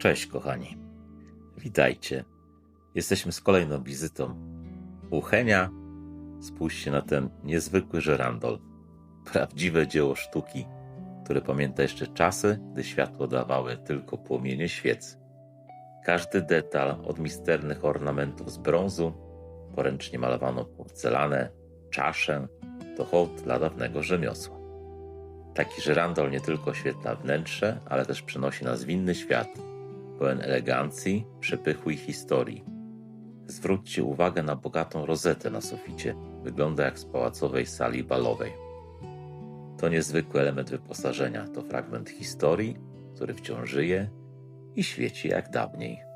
Cześć, kochani. Witajcie. Jesteśmy z kolejną wizytą u Henia. Spójrzcie na ten niezwykły żerandol. Prawdziwe dzieło sztuki, które pamięta jeszcze czasy, gdy światło dawały tylko płomienie świec. Każdy detal, od misternych ornamentów z brązu, poręcznie malowaną porcelanę, czaszę, to hołd dla dawnego rzemiosła. Taki żyrandol nie tylko oświetla wnętrze, ale też przenosi nas w inny świat, pełen elegancji, przepychu i historii. Zwróćcie uwagę na bogatą rozetę na suficie. Wygląda jak z pałacowej sali balowej. To niezwykły element wyposażenia. To fragment historii, który wciąż żyje i świeci jak dawniej.